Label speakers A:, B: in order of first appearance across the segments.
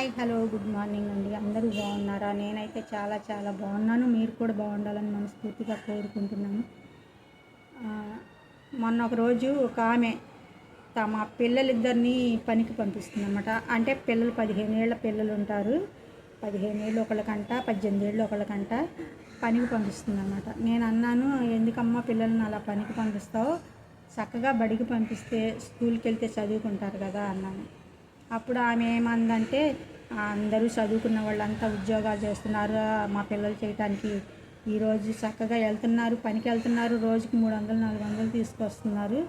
A: Hi hello good morning అండి. అందరూ బాగున్నారా? నేనైతే చాలా చాలా బాగున్నాను. మీరు కూడా బాగుండాలని మనస్ఫూర్తిగా కోరుకుంటున్నాను. మొన్న ఒక రోజు ఒక ఆమె తమ పిల్లలిద్దరిని పనికి పంపిస్తుంది అనమాట అంటే పిల్లలు పదిహేను ఏళ్ళ పిల్లలు ఉంటారు. పదిహేను ఏళ్ళు ఒకళ్ళకంట పద్దెనిమిది ఏళ్ళు ఒకళ్ళకంట పనికి పంపిస్తుందన్నమాట. నేను అన్నాను ఎందుకమ్మా పిల్లల్ని అలా పనికి పంపిస్తావు? చక్కగా బడికి పంపిస్తే స్కూల్కి వెళ్తే చదువుకుంటారు కదా అన్నాను. అప్పుడు ఆమె ఏమందంటే అందరూ చదువుకున్న వాళ్ళంతా ఉద్యోగాలు చేస్తున్నారు. మా పిల్లలు చేయటానికి ఈరోజు చక్కగా వెళ్తున్నారు పనికి వెళ్తున్నారు. రోజుకి మూడు వందలు నాలుగు వందలు తీసుకొస్తున్నారు.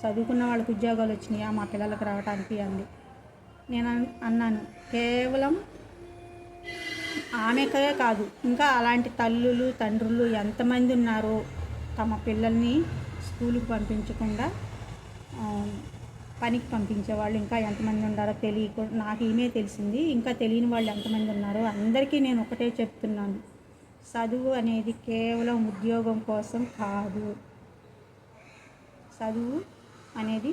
A: చదువుకున్న వాళ్ళకి ఉద్యోగాలు వచ్చినాయా? మా పిల్లలకు రావటానికి అంది. నేను అన్నాను కేవలం ఆమెకే కాదు ఇంకా అలాంటి తల్లులు తండ్రులు ఎంతమంది ఉన్నారో తమ పిల్లల్ని స్కూల్కి పంపించకుండా పనికి పంపించే వాళ్ళు ఇంకా ఎంతమంది ఉన్నారో తెలియక నాకు ఈమె తెలిసింది. ఇంకా తెలియని వాళ్ళు ఎంతమంది ఉన్నారో అందరికీ నేను ఒకటే చెప్తున్నాను. చదువు అనేది కేవలం ఉద్యోగం కోసం కాదు. చదువు అనేది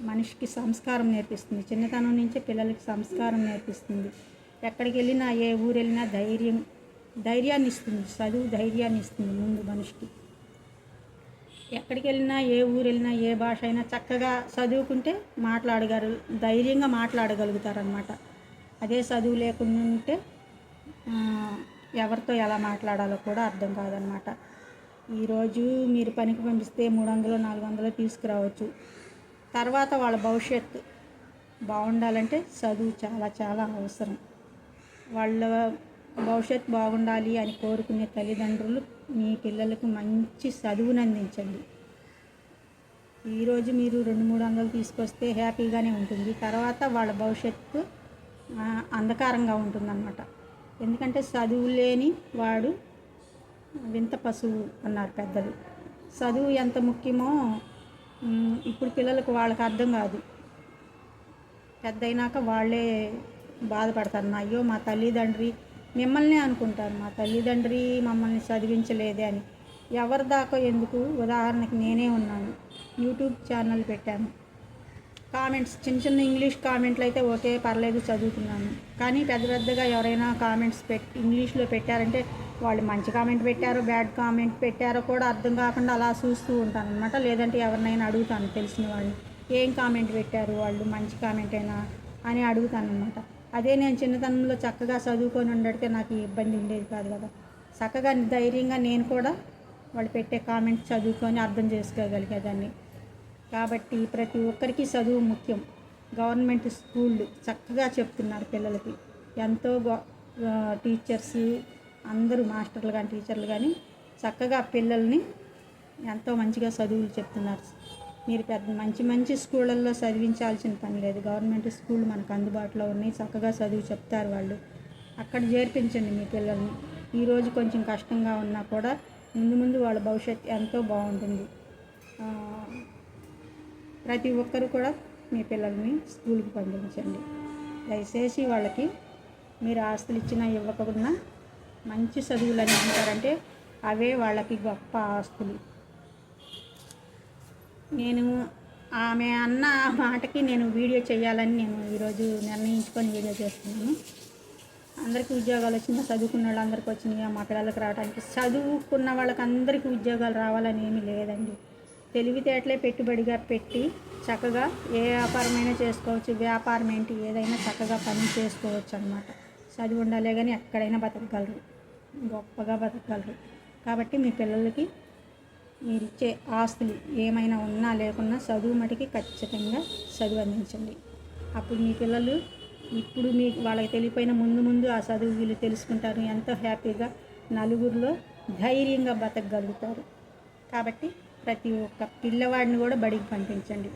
A: మనిషికి సంస్కారం నేర్పిస్తుంది. చిన్నతనం నుంచే పిల్లలకి సంస్కారం నేర్పిస్తుంది. ఎక్కడికి వెళ్ళినా ఏ ఊరు వెళ్ళినా ధైర్యం ధైర్యాన్ని ఇస్తుంది చదువు ధైర్యాన్ని ఇస్తుంది ముందు మనిషికి. ఎక్కడికి వెళ్ళినా ఏ ఊరు వెళ్ళినా ఏ భాష అయినా చక్కగా చదువుకుంటే మాట్లాడగలరు ధైర్యంగా మాట్లాడగలుగుతారనమాట అదే చదువు లేకుండా ఉంటే ఎవరితో ఎలా మాట్లాడాలో కూడా అర్థం కాదనమాట ఈరోజు మీరు పనికి పంపిస్తే మూడు వందలు నాలుగు వందలు తీసుకురావచ్చు. తర్వాత వాళ్ళ భవిష్యత్తు బాగుండాలంటే చదువు చాలా చాలా అవసరం. వాళ్ళ భవిష్యత్తు బాగుండాలి అని కోరుకునే తల్లిదండ్రులు మీ పిల్లలకు మంచి చదువును అందించండి ఈరోజు మీరు రెండు మూడు వందలు తీసుకొస్తే హ్యాపీగానే ఉంటుంది. తర్వాత వాళ్ళ భవిష్యత్తు అంధకారంగా ఉంటుందన్నమాట. ఎందుకంటే చదువు లేని వాడు వింత పశువు అన్నారు పెద్దలు. చదువు ఎంత ముఖ్యమో ఇప్పుడు పిల్లలకు వాళ్ళకి అర్థం కాదు. పెద్ద అయినాక వాళ్ళే బాధపడతారు. అయ్యో మా తల్లిదండ్రి మిమ్మల్ని అనుకుంటారు మా తల్లిదండ్రి మమ్మల్ని చదివించలేదే అని. ఎవరి దాకా ఎందుకు? ఉదాహరణకి నేనే ఉన్నాను. యూట్యూబ్ ఛానల్ పెట్టాను. కామెంట్స్ చిన్న చిన్న ఇంగ్లీష్ కామెంట్లు అయితే ఓకే పర్లేదు చదువుతున్నాను. కానీ పెద్ద పెద్దగా ఎవరైనా కామెంట్స్ పెట్ ఇంగ్లీష్లో పెట్టారంటే వాళ్ళు మంచి కామెంట్ పెట్టారో బ్యాడ్ కామెంట్ పెట్టారో కూడా అర్థం కాకుండా అలా చూస్తూ ఉంటాను అనమాట లేదంటే ఎవరినైనా అడుగుతాను తెలిసిన వాళ్ళు. ఏం కామెంట్ పెట్టారు? వాళ్ళు మంచి కామెంట్ అయినా అని అడుగుతాను అనమాట అదే నేను చిన్నతనంలో చక్కగా చదువుకొని ఉండడితే నాకు ఇబ్బంది ఉండేది కాదు కదా. చక్కగా ధైర్యంగా నేను కూడా వాళ్ళు పెట్టే కామెంట్స్ చదువుకొని అర్థం చేసుకోగలిగేదాన్ని. కాబట్టి ప్రతి ఒక్కరికి చదువు ముఖ్యం. గవర్నమెంట్ స్కూళ్ళు చక్కగా చెప్తున్నారు పిల్లలకి. ఎంతో గో టీచర్స్ అందరూ మాస్టర్లు కానీ టీచర్లు కానీ చక్కగా పిల్లల్ని ఎంతో మంచిగా చదువులు చెప్తున్నారు. మీరు పెద్ద మంచి మంచి స్కూళ్ళల్లో చదివించాల్సిన పని లేదు. గవర్నమెంట్ స్కూల్ మనకు అందుబాటులో ఉన్నాయి. చక్కగా చదువు చెప్తారు వాళ్ళు. అక్కడ చేర్పించండి మీ పిల్లల్ని. ఈరోజు కొంచెం కష్టంగా ఉన్నా కూడా ముందు ముందు వాళ్ళ భవిష్యత్తు ఎంతో బాగుంటుంది. ప్రతి ఒక్కరు కూడా మీ పిల్లల్ని స్కూల్కి పంపించండి. దయచేసి వాళ్ళకి మీరు ఆస్తులు ఇచ్చినా ఇవ్వకుండా మంచి చదువులు అని అంటారంటే అవే వాళ్ళకి గొప్ప ఆస్తులు. నేను ఆమె అన్న ఆ మాటకి నేను వీడియో చేయాలని నేను ఈరోజు నిర్ణయించుకొని వీడియో చేస్తున్నాను. అందరికీ ఉద్యోగాలు వచ్చినాయి చదువుకున్న వాళ్ళందరికీ వచ్చినాయి? మా పిల్లలకు రావడానికి చదువుకున్న వాళ్ళకి అందరికీ ఉద్యోగాలు రావాలని ఏమీ లేదండి. తెలివితేటలే పెట్టుబడిగా పెట్టి చక్కగా ఏ వ్యాపారమైనా చేసుకోవచ్చు. వ్యాపారం ఏంటి? ఏదైనా చక్కగా పని చేసుకోవచ్చు అనమాట చదువు ఉండాలే కానీ ఎక్కడైనా బతకగలరు. గొప్పగా బతకగలరు. కాబట్టి మీ పిల్లలకి మీరిచ్చే ఆస్తులు ఏమైనా ఉన్నా లేకున్నా చదువు మటుకి ఖచ్చితంగా చదువు అందించండి. అప్పుడు మీ పిల్లలు ఇప్పుడు మీ వాళ్ళకి తెలియపోయిన ముందు ముందు ఆ చదువు వీళ్ళు తెలుసుకుంటారు. ఎంతో హ్యాపీగా నలుగురిలో ధైర్యంగా బతకగలుగుతారు. కాబట్టి ప్రతి ఒక్క పిల్లవాడిని కూడా బడికి పంపించండి.